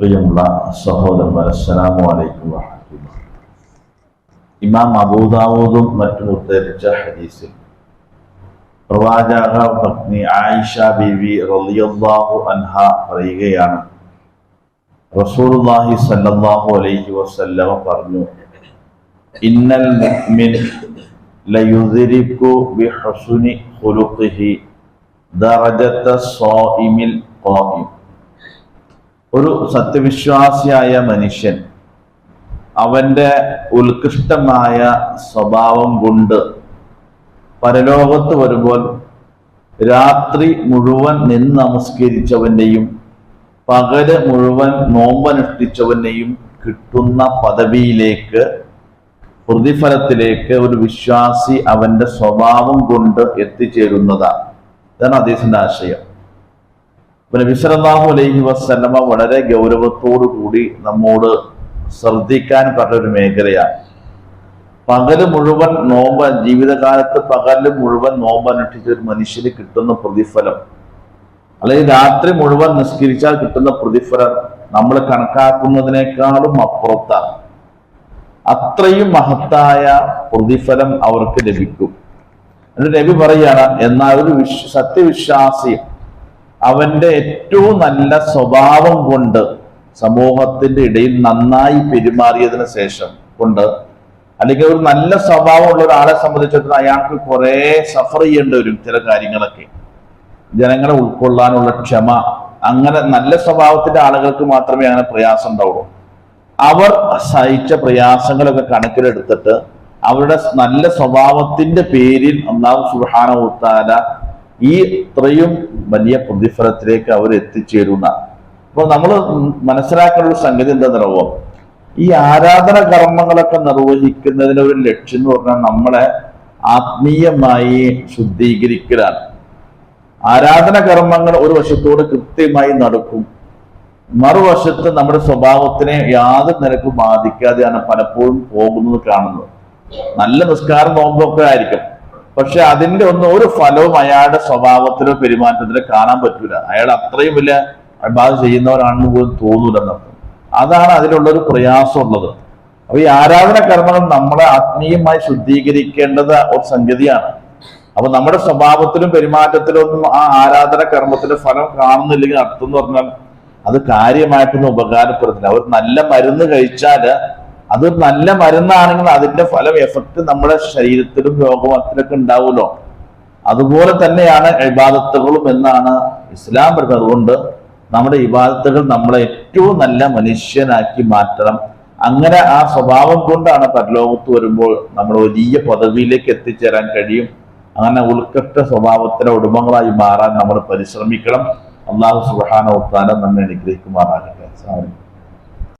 പ്രിയമുള്ള സഹോദരന്മാർ അസ്സലാമു അലൈക്കും വറഹ്മത്തുള്ളാഹി ഇമാം അബൂദാവൂദും മറ്റും ഉദ്ധരിച്ച ഹദീസിൽ പ്രവാചക പത്നി ആയിഷ ബീവി റളിയല്ലാഹു അൻഹ പറയുകയാണ് റസൂലുള്ളാഹി സല്ലല്ലാഹു അലൈഹി വസല്ലമ പറഞ്ഞു ഇന്നൽ മുഅ്മിൻ ലയുദ്രികു ബിഹുസ്നി ഖുലുഖിഹി ദറജത സ്വാഇമിൽ ഖായിം ഒരു സത്യവിശ്വാസിയായ മനുഷ്യൻ അവന്റെ ഉത്കൃഷ്ടമായ സ്വഭാവം കൊണ്ട് പരലോകത്ത് വരുമ്പോൾ രാത്രി മുഴുവൻ നിന്ന് നമസ്കരിച്ചവന്റെയും പകൽ മുഴുവൻ നോമ്പനുഷ്ഠിച്ചവനെയും കിട്ടുന്ന പദവിയിലേക്ക് പ്രതിഫലത്തിലേക്ക് ഒരു വിശ്വാസി അവന്റെ സ്വഭാവം കൊണ്ട് എത്തിച്ചേരുന്നതാണ്. ഇതാണ് അദ്ദേഹത്തിന്റെ ആശയം. നബിസലാഹു അലൈഹി വസ്ലമ വളരെ ഗൗരവത്തോടു കൂടി നമ്മോട് ശ്രദ്ധിക്കാൻ പറഞ്ഞ ഒരു മേഖലയാണ്. പകൽ മുഴുവൻ നോമ്പ് ജീവിതകാലത്ത് പകൽ മുഴുവൻ നോമ്പ് അനുഷ്ഠിച്ച ഒരു മനുഷ്യന് കിട്ടുന്ന പ്രതിഫലം അല്ലെങ്കിൽ രാത്രി മുഴുവൻ നിസ്കരിച്ചാൽ കിട്ടുന്ന പ്രതിഫലം നമ്മൾ കണക്കാക്കുന്നതിനേക്കാളും അപ്പുറത്താണ്. അത്രയും മഹത്തായ പ്രതിഫലം അവർക്ക് ലഭിക്കും. എന്നിട്ട് നബി പറയുകയാണ് എന്നാൽ ഒരു വിശ്വ സത്യവിശ്വാസി അവന്റെ ഏറ്റവും നല്ല സ്വഭാവം കൊണ്ട് സമൂഹത്തിന്റെ ഇടയിൽ നന്നായി പെരുമാറിയതിന് ശേഷം കൊണ്ട് അല്ലെങ്കിൽ ഒരു നല്ല സ്വഭാവമുള്ള ഒരാളെ സംബന്ധിച്ചിടത്തോളം അയാൾക്ക് കുറെ സഫർ ചെയ്യേണ്ടി വരും ചില കാര്യങ്ങളൊക്കെ. ജനങ്ങളെ ഉൾക്കൊള്ളാനുള്ള ക്ഷമ അങ്ങനെ നല്ല സ്വഭാവത്തിന്റെ ആളുകൾക്ക് മാത്രമേ അങ്ങനെ പ്രയാസം ഉണ്ടാവുള്ളൂ. അവർ സഹിച്ച പ്രയാസങ്ങളൊക്കെ കണക്കിലെടുത്തിട്ട് അവരുടെ നല്ല സ്വഭാവത്തിന്റെ പേരിൽ അള്ളാഹു സുഹാന ഉത്താല ഈ ഇത്രയും വലിയ പ്രതിഫലത്തിലേക്ക് അവർ എത്തിച്ചേരുന്ന. അപ്പൊ നമ്മൾ മനസ്സിലാക്കുന്ന ഒരു സംഗതി എന്താണെന്നറിയോ ഈ ആരാധന കർമ്മങ്ങളൊക്കെ നിർവഹിക്കുന്നതിന് ഒരു ലക്ഷ്യം എന്ന് പറഞ്ഞാൽ നമ്മളെ ആത്മീയമായി ശുദ്ധീകരിക്കലാണ്. ആരാധന കർമ്മങ്ങൾ ഒരു വശത്തോട് കൃത്യമായി നടക്കും. മറുവശത്ത് നമ്മുടെ സ്വഭാവത്തിനെ യാതൊരു നിരക്കും ബാധിക്കാതെയാണ് പലപ്പോഴും പോകുന്നത് കാണുന്നത്. നല്ല നിസ്കാരം നോമ്പൊക്കെ ആയിരിക്കും. പക്ഷെ അതിന്റെ ഒന്നും ഒരു ഫലവും അയാളുടെ സ്വഭാവത്തിലോ പെരുമാറ്റത്തിലോ കാണാൻ പറ്റൂല. അയാൾ അത്രയും വലിയ അഭിഭാഗം ചെയ്യുന്നവരാണെന്ന് പോലും തോന്നൂലെന്നർത്ഥം അതാണ് അതിലുള്ള ഒരു പ്രയാസം ഉള്ളത് അപ്പൊ ഈ ആരാധന കർമ്മങ്ങൾ നമ്മളെ ആത്മീയമായി ശുദ്ധീകരിക്കേണ്ടത് ഒരു സംഗതിയാണ്. അപ്പൊ നമ്മുടെ സ്വഭാവത്തിലും പെരുമാറ്റത്തിലും ഒന്നും ആ ആരാധന കർമ്മത്തിന്റെ ഫലം കാണുന്നില്ലെങ്കിൽ അർത്ഥം എന്ന് പറഞ്ഞാൽ അത് കാര്യമായിട്ടൊന്നും ഉപകാരപ്പെടുന്നില്ല അവർ നല്ല മരുന്ന് കഴിച്ചാൽ അതൊരു നല്ല മരുന്നാണെങ്കിൽ അതിന്റെ ഫലം എഫക്ട് നമ്മുടെ ശരീരത്തിലും രോഗമത്തിലൊക്കെ ഉണ്ടാവുമല്ലോ. അതുപോലെ തന്നെയാണ് ഇബാദത്തുകളും എന്നാണ് ഇസ്ലാം പറയുന്നത്. അതുകൊണ്ട് നമ്മുടെ ഇബാദത്തുകൾ നമ്മളെ ഏറ്റവും നല്ല മനുഷ്യനാക്കി മാറ്റണം. അങ്ങനെ ആ സ്വഭാവം കൊണ്ടാണ് പരലോകത്ത് വരുമ്പോൾ നമ്മൾ വലിയ പദവിയിലേക്ക് എത്തിച്ചേരാൻ കഴിയും. അങ്ങനെ ഉൾക്കട്ട സ്വഭാവത്തിലെ ഉടമകളായി മാറാൻ നമ്മൾ പരിശ്രമിക്കണം. അള്ളാഹു സുബാന ഉത്താനം നമ്മെ അനുഗ്രഹിക്കുമാറാകട്ടെ.